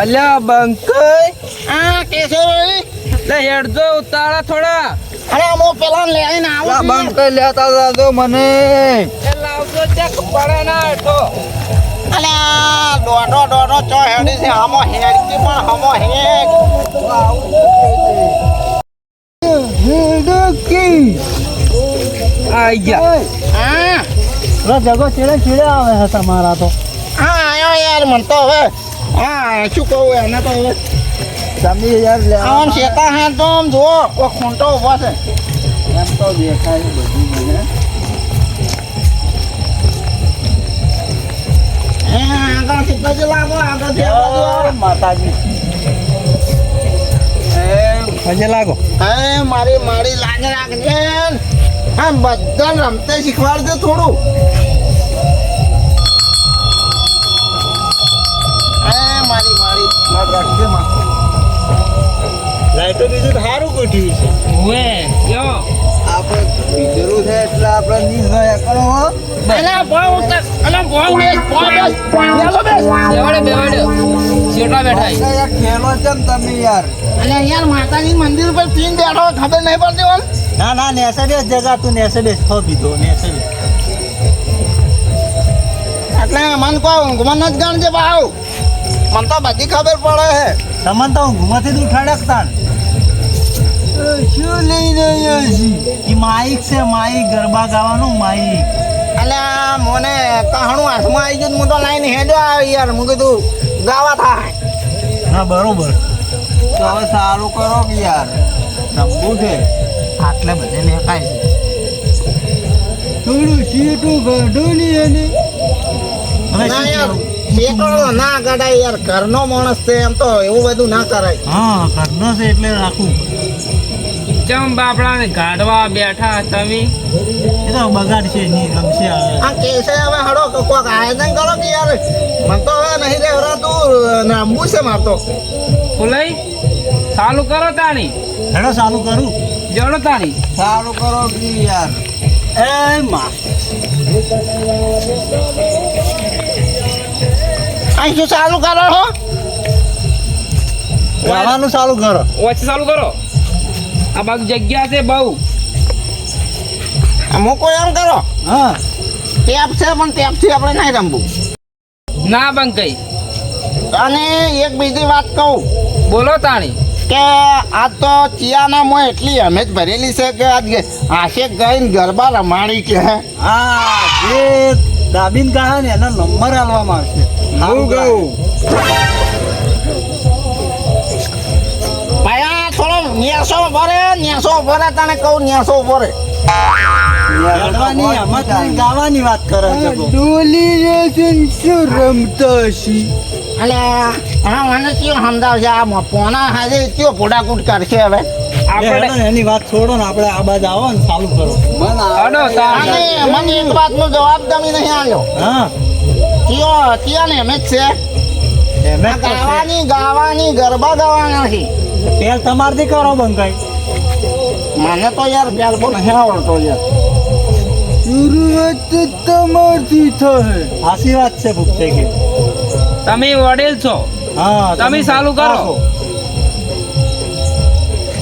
અલ્યા બંકઈ આ કેશવભાઈ લે હેડજો ઉતારા થોડા. અરે હું પેલા લઈને લા આવું બંકઈ લેતા દાદો મને. એ લાવજો ચેક પડે ના હેઠો અલ્યા દોડો દોડો ચો હેડી છે. હમો હેડકી પણ હમો હેડ. હા. જગો ચીડે ચીડે આવે છે તમારા તો? હા આયો યાર મન તો હવે હા શું કહું એને તો હવે તમે યાર આમ શેતા હે તો આમ જુઓ કોઈ ખૂંટો ઊભો છે. એમ તો દેખાય બધું મને. હે આગળથી પછી લાગો આ બાજુ માતાજી. લાગો. હે મારી મારી લાગે રાખજે હા બધા રમતે શીખવાડજો થોડું. માર રાખજે લાઈટો બીજું સારું ગોઠવ્યું છે. ઓએ યો આપણે બીજરું છે એટલે આપણે નીર રહ્યા કરો હો. અલા બોલ ઉતર. અલા બોલ બેસ બોલ બેસ ચાલો બેસ. બેવડે બેવડે. શેટા બેઠા યાર ખેલો છે તમે યાર. અલે યાર માતાજી મંદિર પર પીન બેઠો ખબર નહીં પડતી ઓમ ના? ના નેસે બેસ જગા તું નેસે બેસ થો બીધો નેસે બેસ. એટલે મન કો ઊંઘમાં જ ગણજે ભાવ મન તો બધી ખબર પડે હે. તમને તો ઊંઘમાંથી દૂર ખડકતા શું લઈ રહ્યા છે? એ માઈક છે માઈક ગરબા ગાવાનું માઈક. એટલે મને કહાણું હાથમાં આવી ગયું હું તો લાઈન હેડો આવી યાર. હું કીધું ગાવા થાય. હા બરોબર. તો હવે સારું કરો કે યાર? રમવું છે. આટલે બધે મેકાય છે. થોડું સીટું કાઢો ને એને. ના યાર. શેકડો ના ગડાય યાર ઘરનો માણસ છે એમ તો એવું બધું ના કરાય. હા ઘરનો છે એટલે રાખવું. ચમ બાપડા ને ગાઢવા બેઠા તમે? એ તો બગાડ છે નહીં રમશે હવે. આ કેસે હવે હડો કોઈક આયોજન કરો કે યાર? મને તો હવે નહીં રહેવડાતું રમવું છે મારતો ફુલઈ ચાલુ કરો તાણી. હેડો સારું કરું. જડો તાણી. સારું કરો કે યાર. એ માં. અહીં શું ચાલુ કરો હો. ગાવાનું ચાલુ કરો. ઓછી ચાલુ કરો. આ બાજુ જગ્યા છે બહુ. મૂકો એમ કરો. હા. ટેપ છે પણ ટેપથી આપણે નહીં રમવું. ના બંકઈ. અને એક બીજી વાત કહું. બોલો તાણી. કે આ તો ચિયાના મોં એટલી અમે જ ભરેલી છે કે આજ આશે ગઈને ગરબા રમાણી કે. હે હા જે દાબીન કાઢે ને એનો નંબર આલવામાં આવશે. કહું. થોડો ન્યાસો ભરે ન્યાસો ભરે તને કહું ન્યાસો ભરે ગાવાની વાત કરે છે ડોલી રે હા મને કયો સમજાવશે આ પોના હાજે કયો ફોડાકૂટ કરશે હવે? આપણે એની વાત છોડો ને આપણે આ બાજુ આવો ને ચાલુ કરો. મને એક વાતનો જવાબ તમે નહીં આવ્યો હા. કયો કયો ને એમ જ છે. ગાવાની ગાવાની ગરબા ગાવાના નથી પેલ તમારથી કરો બંકાઈ. મને તો યાર પેલ બહુ નહીં આવડતો યાર. શરૂઆત તમારથી થાય આશી વાત છે ભૂપતે કે તમે વડીલ છો. હા તમે ચાલુ કરો.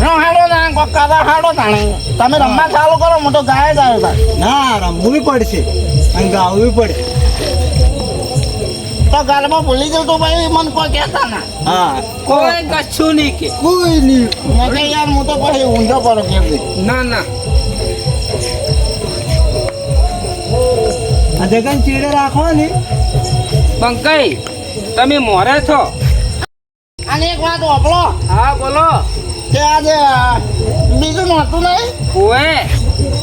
હાડો ના કોઈ કાદા હાડો તાણે તમે રમવા ચાલુ કરો હું તો ગાય જ આવ્યો તા ના રમવું બી પડશે. અને ગાવું બી પડે તો ગરબા ભૂલી જવું તો ભાઈ મને કોઈ કહેતા ના. હા. કોઈ કશું નહીં કે. કોઈ નહીં. મેં કે યાર હું તો પછી ઊંધો પડો કે ના ના. આ જગન ચીડે રાખો ને બંકઈ તમે મોરે છો? અને એક વાત વાપરો હા બોલો. કે આજે બીજું નહોતું નહીં? ઓએ.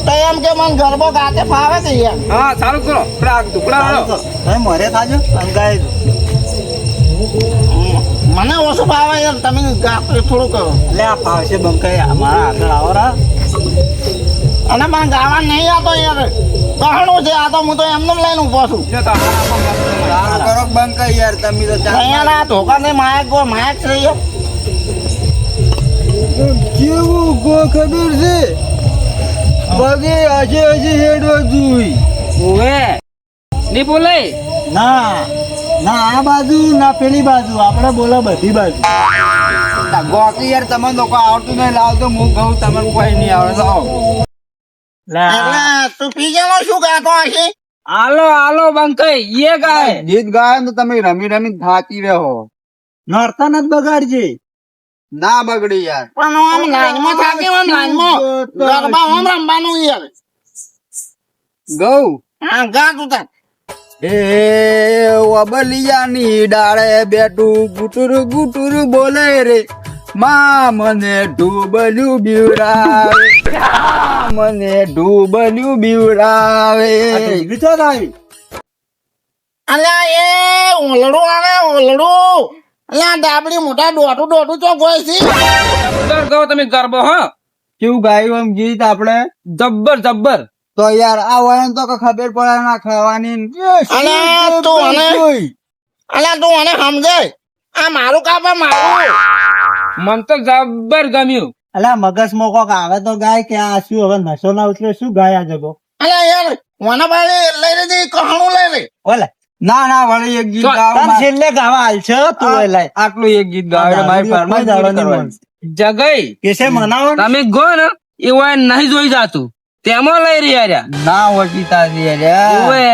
તો એમ કે મને ગરબો ગાતે ફાવે છે યાર. હા સારું કરો. પ્રાગ આ ટુકડા કરો. તમે મોરે થાજો અને ગાય મને ઓછું ફાવે યાર તમે ગાતે થોડું કરો. લે આ ફાવશે બંકાઈ અમારા આગળ આવો રા અને મને ગાવા નહીં આવતો યાર. કહણું છે આ તો હું તો એમને લઈને ઊભો છું. કરો બંકાઈ યાર તમે તો ધોકા ધોકાને માયક ગો માયક છે યાર. કેવું ગો ખબર છે? પગે આજે આજે હેડવા જોઈ ઓવે. ની બોલે ના. ના આ બાજુ ના પેલી બાજુ. આપણે બોલો બધી બાજુ. ગોકી યાર તમે લોકો આવડતું નહીં લાવતો હું કહું તમને કોઈ નહીં આવડે તો આવો. તું પી શું ગાતો હશે? આલો આલો બંકઈ એ ગાય. ગીત ગાય ને તો તમે રમી રમી થાકી રહ્યો નર્તન જ બગાડજે. ના બગડી યાર. પણ આમ લાઈનમાં થાકે હોય લાઈનમાં ગરબા આમ રમવાનું યાર ગૌ. હા ગા તું તાર. એ વબલિયાની ડાળે બેઠું ગુટુર ગુટુર બોલે રે. માં મને ડૂબલ્યું બીવડાવે. માં મને વિચાર થાય અલ્યા એ ઓલડું આવે ઓલડું. અલ્યા ડાબડી મોટા છે. તમે ગરબો હા. કેવું ગાયું આમ ગીત આપણે? જબ્બર જબ્બર. તો યાર આ વયન તો ખબર પડે ના ખાવાની. અલ્યા તું અને અલ્યા તું મને સમજે. આ મારું કાપા મારું. મન તો જબ્બર ગમ્યું. અલા મગજ મોકો આવે તો ગાય કે આ શું હવે નશો ના ઉતરે શું ગાય આ જગો? અલ્યા યાર મને ભાઈ લઈ લેજે કહાણું લઈ લે ઓલે. ના ના વળી એક ગીત ગાવ તાર છેલ્લે ગાવા હાલ છે તું એ આટલું એક ગીત ગાવ એટલે મારી ફરમાઈશ જવાની મન જગઈ કેસે મનાવો તમે ગો ને એવા નહીં જોઈ જાતું. તેમાં લઈ રહ્યા રહ્યા. ના વટી તારી રહ્યા ઓવે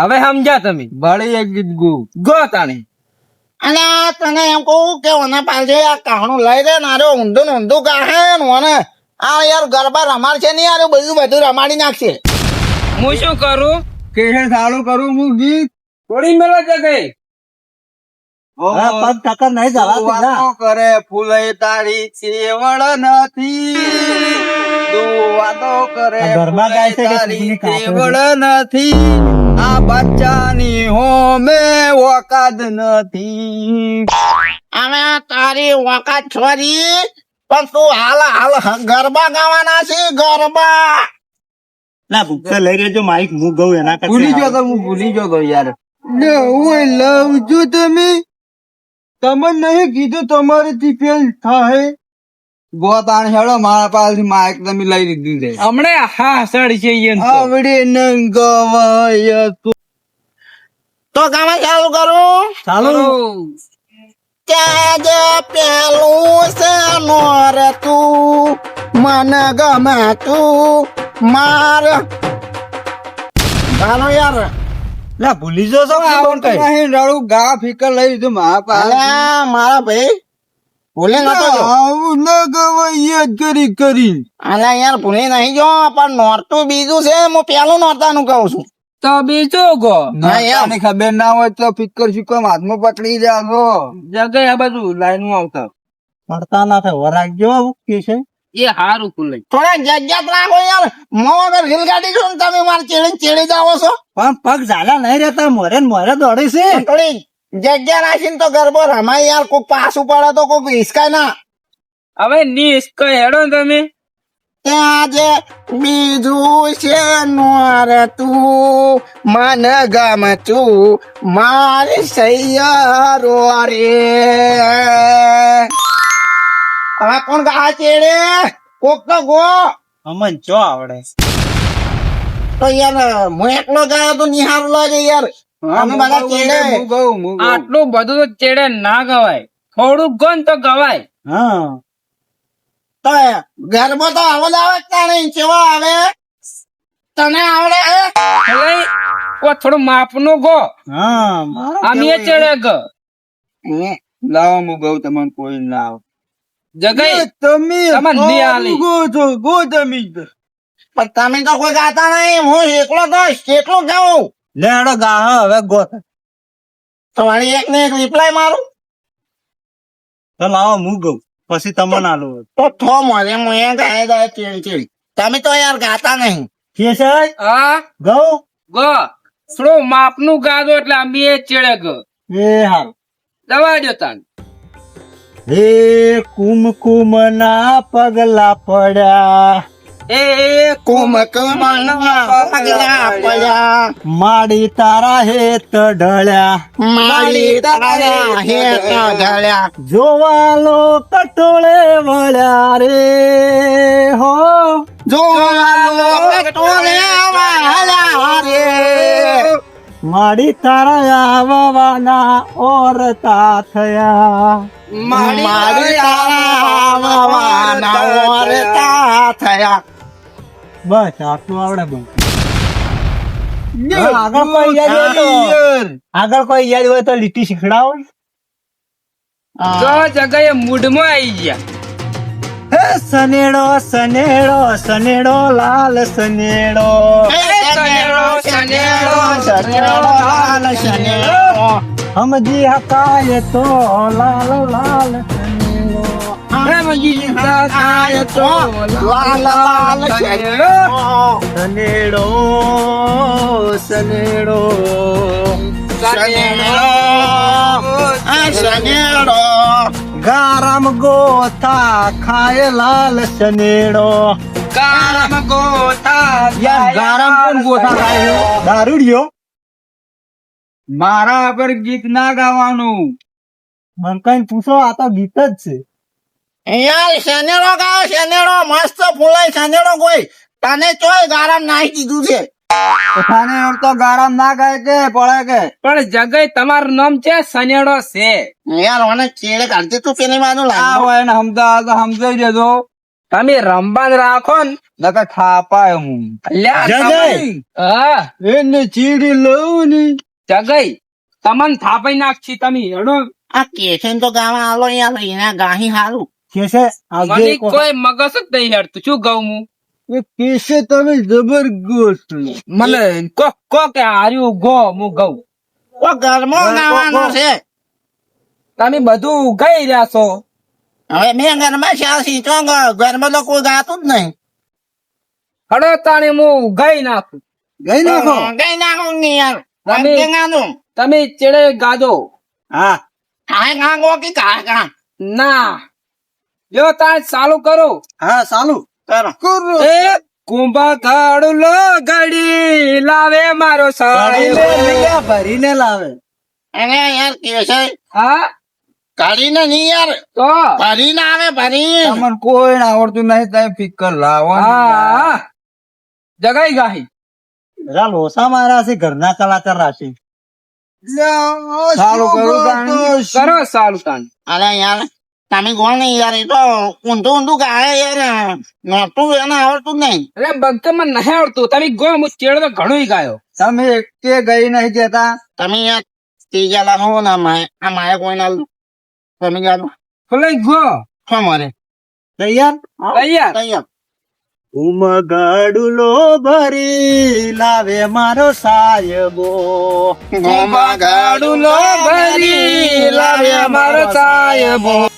હવે સમજ્યા તમે. વળી એક ગીત ગુ. ગો તાણે. અને તને એમ કહું કે મને પાસે આ કહાણું લઈ દે આરો ઊંધું ને ઊંધું કાહે ને મને. આ યાર ગરબા રમાડશે નહીં યાર બધું બધું રમાડી નાખશે. હું શું કરું? કેસે સારું કરું હું ગીત? થોડી મેલો જગઈ હા, પગ ટક્કર નહીં જવા કરે ફૂલે તારી ચેવડ નથી. વાતો કરે આ ઘરમાં ગાય છે કે તારી કુકની કાપે નથી. આ બચ્ચાની હોમે ઓકાદ નથી. હવે તારી વખત છોરી પણ તું હાલ હાલ ગરબા ગાવાના છે ગરબા. ના ભૂખે લઈ રહેજો માઈક હું ગઉં એના કરતા ભૂલી ગયો તો હું ભૂલી ગયો તો યાર. હું લાવજો તમે. તમે નહીં કીધું તમારીથી ફેલ થાય ગોતાણ હેડો મારા પાસેથી માઇક તમે લઈ લીધી છે. હમણે હા સડ છે આવડે ન ગવાય તો. તો ગાવા ચાલુ કરું. ચાલો. ત્યાં પેલું છે નોર તું મને ગમે તું માર. ચાલો યાર. લા ભૂલી જો છો કે કોણ નહીં રડું ગા ફીકર લઈ લીધું મારા પાસે મારા ભાઈ ભૂલે નતો જો. આવું ન ગવાય કરી કરી. અલ્યા યાર ભૂલે નહીં જો પણ નોરતું બીજું છે હું પેલું નોરતાનું કહું છું. તો બીજું ગો હા, એમ. ખબર ના હોય તો ફિકર ફિકર હાથમાં પકડી જાશો જગઈ આ બધું લાઈન આવતા. પડતા ના થાય વરાગજો આવું કે છે? એ હારું ખુલ્લે થોડા જગ્યાત રાખો યાર. મો અગર રેલગાડી છો ને તમે મારે ચેડી ચેડી જાવો છો. પણ પગ ઝાલા નહીં રહેતા મોરે ને મોરે દોડે છે. થોડી જગ્યા રાખીને તો ગરબો રમાય યાર. કોક પાછું પડે તો કોક હિસકાય ના. હવે કઈ હેડો તમે. આજે બીજું છે નોર તું. મન ગમ તું મારી સૈયારો રે હવે કોણ ગા ચેડે? કોક તો ગો. અમન ચો આવડે? તો યાર હું એકલો ગયો તો નિહાર લાગે યાર. અમે બધા ચેડે. હું ગઉં, હું ગઉં. આટલું બધું તો ચેડે ના ગવાય. થોડું ગો તો ગવાય. હા. તો ઘરમાં તો આવો આવે તાણે કેવો આવે? તને આવડે? કો ઓ થોડું માપનું ગો. હા અમે ચેડે ગ લાવો હું ગઉ તમને કોઈ ના આવે જગઈ. તમે તમને નહીં આલી. ગો છો ગો તમે પણ તમે તો કોઈ ગાતા નહીં. હું એકલો તો કેટલું ગાઉં લેડો ગા હવે ગો. તમારી એક ને એક રિપ્લાય મારું. તો લાવો હું ગઉં. પછી તમને આલો તો થો મારે હું એ ગાય ગાય ચેડી ચેડી. તમે તો યાર ગાતા નહીં. કે છે? હા? ગઉં? ગો. થોડું માપનું ગાદો એટલે આમ એ ચેડે ગ? એ હાલ દવા દો તાન હે કુમકુમ ના પગલા પડ્યા. એ કુમક મનવા પગલા પડ્યા. માડી તારા હેત ઢળ્યા. માડી તારા હેત ઢળ્યા. જોવાલો કટોળે વળ્યા રે હો. જોવાલો કટોળે વળ્યા રે. માડી તારા આવવાના ઓરતા થયા મારી તારા આવવાના ઓરતા થયા બસ આટલું આવડે બસ. આગળ કોઈ યાદ હોય તો આગળ કોઈ યાદ હોય તો લીટી શીખડાવો. તો જગાએ મૂડમાં આવી ગયા. સનેડો સનેડો સનેડો લાલ સનેડો. શનેડો શનેડો શનેડો લાલ શનેડો સમજી હકાય તો લાલ લાલ સનેડો. તો લાલ લાલ શનેડો સનેડો સનેડો. શનેડો આ શનેડો ગારમ ગોથા ખાય લાલ સનેડો ગારામ ગોથા યાર ગારમ પણ ગોથા ખાય? દારૂડિયો. મારા પર ગીત ના ગાવાનું. મંકાઈ પૂછો આ તો ગીત જ છે. યાર શનેડો ગાવ શનેડો મસ્ત ફૂલાય શનેડો કોઈ. તને ચોય ગારામ નાહી દીધું છે. તને તો ગારમ ના ગાય કે પડે કે? પણ જગાઈ તમારું નામ છે સનેડો છે. યાર મને ચેડે કાઢતી તું પેલી માનું આ હોય ને સમજા તો સમજાઈ દેજો તમે રંબાન રાખો ને. નકર થાપાય હું. અલ્યા જગાઈ. હા. એને ચીડી લઉં ને. જગાઈ તમને થાપાઈ નાખશી તમે હેડો. આ કેશન તો ગાવા આલો એના ગાહી હારું. કે છે આવજે મને એક વખત. કોઈ મગજ જ નહીં હેડતું. શું કહું હું? એ કેસે તમે જબરગસ્ત મને કો કો કે હાર્યું ગો હું ગઉ. કો ઘરમાં ગાવાનો છે? તમે બધું ગઈ રહ્યા છો. હવે મેં ઘરમાં શાસી સીચો ઘરમાં તો કોઈ ગાતું જ નહીં. હડો તાણે હું ગઈ નાખું. ગઈ નાખો? ગઈ નાખું નહીં યાર. તમે- ગાનું તમે ચેડે ગાજો હા. કાય ગાંગો કે કાય ગા ના. જો તાણ ચાલુ કરો. હા ચાલુ. કરો. એ કુંભા કાળું લો ઘડી લાવે મારો સાહેબ ભરીને લાવે. અને યાર કેશે હા? કાઢીને નહીં યાર. તો? ભરીને આવે ભરી તમને કોઈ આવડતું નહીં તમે ફિકર લાવો હા જગાઈ ગાહી. જરા લોસા મારા છે ઘરના કલાકાર રાશી. ચાલુ કરું સારું કરો ચાલુ તાણ અરે યાર તમે કોણ નહીં યાર એ તો ઊંધું ઊંધું ગાય યાર નોતું એને આવડતું નહીં. અરે બંકે મને નહીં આવડતું. તમે ગો હું ચેડ તો ઘણું ગાયો. તમે એકે ગઈ નહીં જતા તમે યાર ત્રીજા લાખ હો ના માય આ માયા કોઈ ના તમે ગાડો ફૂલાઈ ગો. છો મારે. તૈયાર? તૈયાર. તૈયાર. ઉમગાડુલો ભરી લાવે મારો સાયબો. ગોમા ગાડું લો ભરી લાવે ઉમગાડુલો ભરી લાવે મારો સાયબો.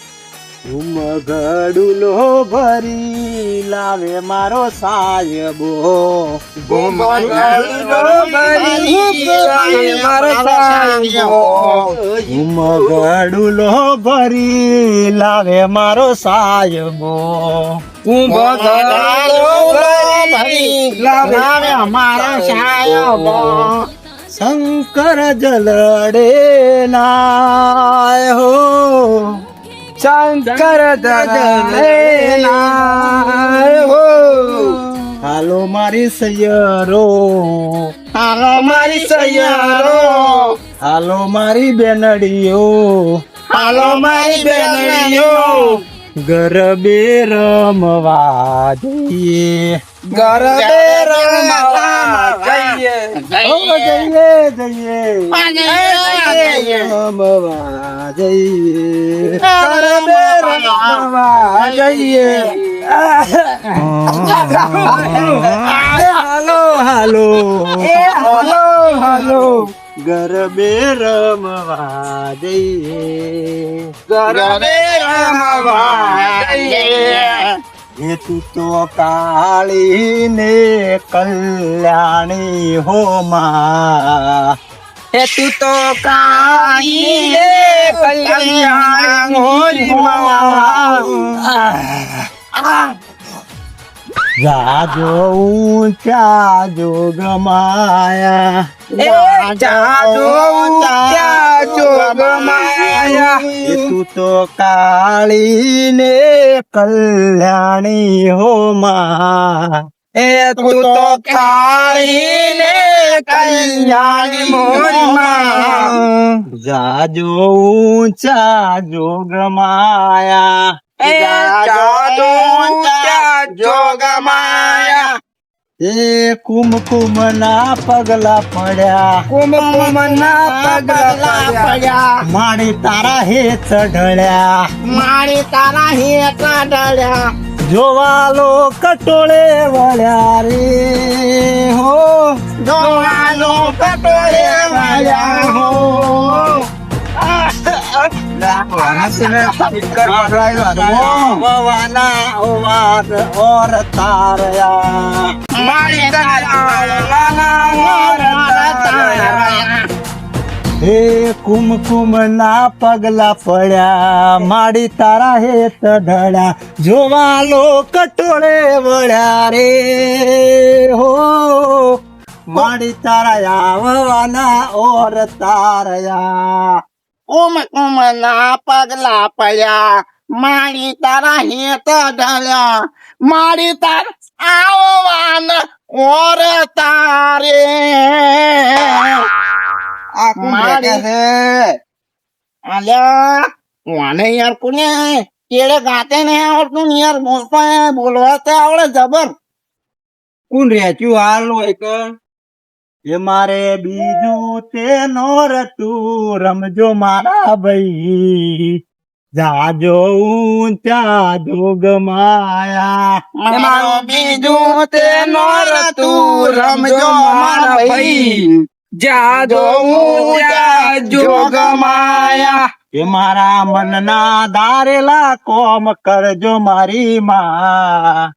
ગાડુલો ભરી લાવે મારો સાહેબો. ઘડુલો ભરી લાવે મારો સાયબો લાવે મારો સાયબો શંકર જલડે ના હો. શંકર હો હાલો મારી સૈયરો. હાલો મારી સૈયારો. હાલો મારી બેનડીઓ. હાલો મારી બેનડીઓ. ગરબે રમવા જઈએ. ગરબે રમવા જઈએ. રમવા જઈએ રમવા જઈએ. હાલો હાલો. હાલો. હાલો. ગરબે રમવા જઈએ. ગરબે રમવા જઈએ. હે તું કાળી ને કલ્યાણી હો માં. હે તું તો કાઈ કલ્યાણી હો હોરી જાજો ઊંચા જોગ માયા એ જાદુ ત્યાં જોગ માયા હે તું તો કાળી ને કલ્યાણી હો માં. એ તું તો કાળીને કલ્યાણી મોરમાં. જાજો ઊંચા જોગમાયા. એ જાદુ ત્યાં જોગમાયા. એ કુમકુમ ના પગલા પડ્યા. કુમકુમ ના પગલા પડ્યા. મારી તારા હે ચઢળ્યા મારી તારા હે ડળ્યા જોવાલો કટોળે વળ્યા રે. હો જોવાનો કટોળે વળ્યા હો. ઓર તારયા. મારી તારા હે કુમકુમ ના પગલા પડ્યા માડી તારા હે ઢળ્યા જોવાલો કટોળે વળ્યા રે. હો, માડી તારા આવવાના ઓર તારયા. કુમકુમ કુમ ના પગલા પડ્યા મારી તારા હેત ઢળ્યા મારી તાર આવવાના ઓર તારે. મારી આલ્યા કોને યાર કોને? કેળે ગાતે નહીં આવડતું ને યાર બોલતો બોલવા તો આવડે જબર. કોણ રેચ્યું? હાલ એ મારે બીજું તે નોરતું રમજો મારા ભાઈ. જાજો ઊંચા જોગમાયા મારો બીજું તે નોરતું રમજો મારા ભાઈ. જોગમાયા એ મારા મનના દારેલા કોમ કરજો મારી માં.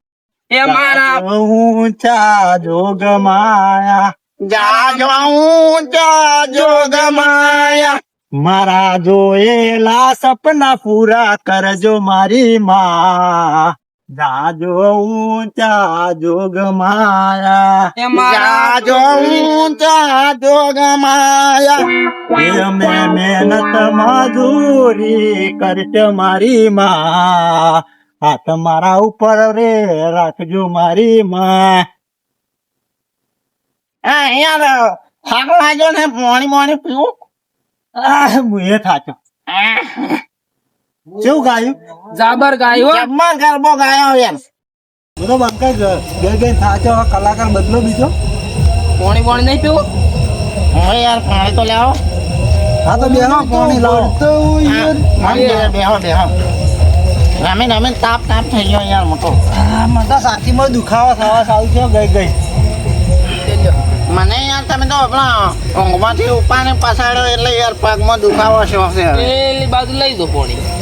એ મારા ઊંચા જોગમાયા જાજો ઊંચા જોગમાયા મારા જોયેલા સપના પૂરા કરજો મારી માં. જાજો ઊંચા જોગ માયા. જાજો ઊંચા જોગ માયા. મે મહેનત મજૂરી કરજો મારી માં. હાથ મારા ઉપર રે રાખજો મારી માં. હા યાર થાક લાગ્યો ને પાણી પાણી પીવું. હું એ થાચો. કેવું ગાયું? જાબર ગાયું જબ્બર ગરબો ગાયો યાર બધો ગયો બે બે થાચો કલાકાર બદલો બીજો? પાણી પાણી નહીં પીવું? હવે યાર પાણી તો લાવો. હા તો બેહો પાણી લાવો. હા, બેહો બેહો બેહો. રમીન રમીન તાપ તાપ થઈ ગયો યાર મોટો. મને તો સાચીમાં દુખાવા થવા સારું છે ગઈ ગઈ. મને યાર તમે તો આપણા ઊંઘમાંથી ઉપાને પસાડ્યો એટલે યાર પગમાં દુખાવો છે પેલી બાજુ લઈ દો પાણી.